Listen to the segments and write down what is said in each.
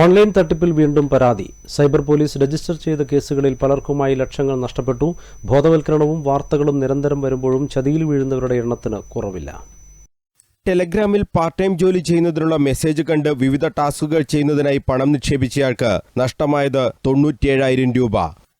Online തട്ടിപ്പിൽ വീണ്ടും പരാതി. സൈബർ പോലീസ് രജിസ്റ്റർ ചെയ്ത കേസുകളിൽ പലർക്കുമായി ലക്ഷങ്ങൾ നഷ്ടപ്പെട്ടു. ബോധവൽക്കരണവും വാർത്തകളും നിരന്തരം വരുമ്പോഴും ചതിയിൽ വീഴുന്നവരുടെ എണ്ണത്തിന് കുറവില്ല. ടെലഗ്രാമിൽ പാർട്ട് ടൈം ജോലി ചെയ്യുന്നതിനുള്ള മെസ്സേജ് കണ്ട് വിവിധ ടാസ്കുകൾ ചെയ്യുന്നതിനായി പണം നിക്ഷേപിച്ചയാൾക്ക് നഷ്ടമായത് തൊണ്ണൂറ്റിയേഴായിരം രൂപ.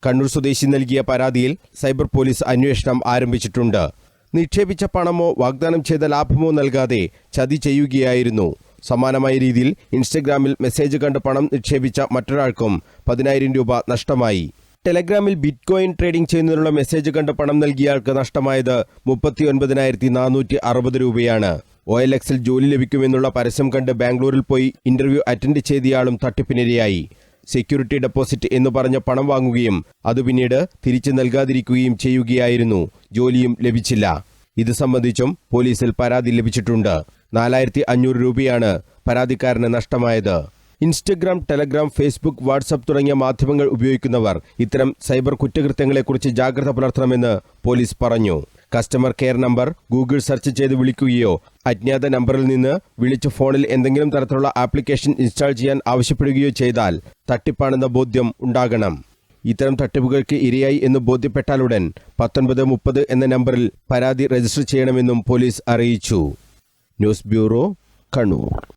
കണ്ണൂർ സ്വദേശി നൽകിയ പരാതിയിൽ സൈബർ പോലീസ് അന്വേഷണം ആരംഭിച്ചിട്ടുണ്ട്. നിക്ഷേപിച്ച പണമോ വാഗ്ദാനം ചെയ്ത ലാഭമോ നൽകാതെ ചതി ചെയ്യുകയായിരുന്നു. സമാനമായ രീതിയിൽ ഇൻസ്റ്റഗ്രാമിൽ മെസ്സേജ് കണ്ട് പണം നിക്ഷേപിച്ച മറ്റൊരാൾക്കും പതിനായിരം രൂപ നഷ്ടമായി. ടെലഗ്രാമിൽ ബിറ്റ്കോയിൻ ട്രേഡിംഗ് ചെയ്യുന്നതിനുള്ള മെസ്സേജ് കണ്ട് പണം നൽകിയയാൾക്ക് നഷ്ടമായത് മുപ്പത്തി ഒൻപതിനായിരത്തി നാനൂറ്റി അറുപത് രൂപയാണ്. ഒ എൽ എക്സിൽ ജോലി ലഭിക്കുമെന്നുള്ള പരസ്യം കണ്ട് ബാംഗ്ലൂരിൽ പോയി ഇന്റർവ്യൂ അറ്റൻഡ് ചെയ്തയാളും തട്ടിപ്പിനിരയായി. സെക്യൂരിറ്റി ഡെപ്പോസിറ്റ് എന്ന് പറഞ്ഞ പണം വാങ്ങുകയും അത് പിന്നീട് തിരിച്ചു നൽകാതിരിക്കുകയും ചെയ്യുകയായിരുന്നു. ജോലിയും ലഭിച്ചില്ല. ഇത് സംബന്ധിച്ചും പോലീസിൽ പരാതി ലഭിച്ചിട്ടുണ്ട്. നാലായിരത്തി അഞ്ഞൂറ് രൂപയാണ് പരാതിക്കാരന് നഷ്ടമായത്. ഇൻസ്റ്റഗ്രാം ടെലഗ്രാം ഫേസ്ബുക്ക് വാട്സപ്പ് തുടങ്ങിയ മാധ്യമങ്ങൾ ഉപയോഗിക്കുന്നവർ ഇത്തരം സൈബർ കുറ്റകൃത്യങ്ങളെക്കുറിച്ച് ജാഗ്രത പുലർത്തണമെന്ന് പോലീസ് പറഞ്ഞു. Customer care number Google search ചെയ്ത് വിളിക്കുകയോ അജ്ഞാത നമ്പറിൽ നിന്ന് വിളിച്ച് ഫോണിൽ എന്തെങ്കിലും തരത്തിലുള്ള ആപ്ലിക്കേഷൻ ഇൻസ്റ്റാൾ ചെയ്യാൻ ആവശ്യപ്പെടുകയോ ചെയ്താൽ തട്ടിപ്പാണെന്ന ബോധ്യം ഉണ്ടാകണം. ഇത്തരം തട്ടിപ്പുകൾക്ക് ഇരയായി എന്ന് ബോധ്യപ്പെട്ടാലുടൻ പത്തൊൻപത് മുപ്പത് എന്ന നമ്പറിൽ പരാതി രജിസ്റ്റർ ചെയ്യണമെന്നും പോലീസ് അറിയിച്ചു. News bureau Kannur.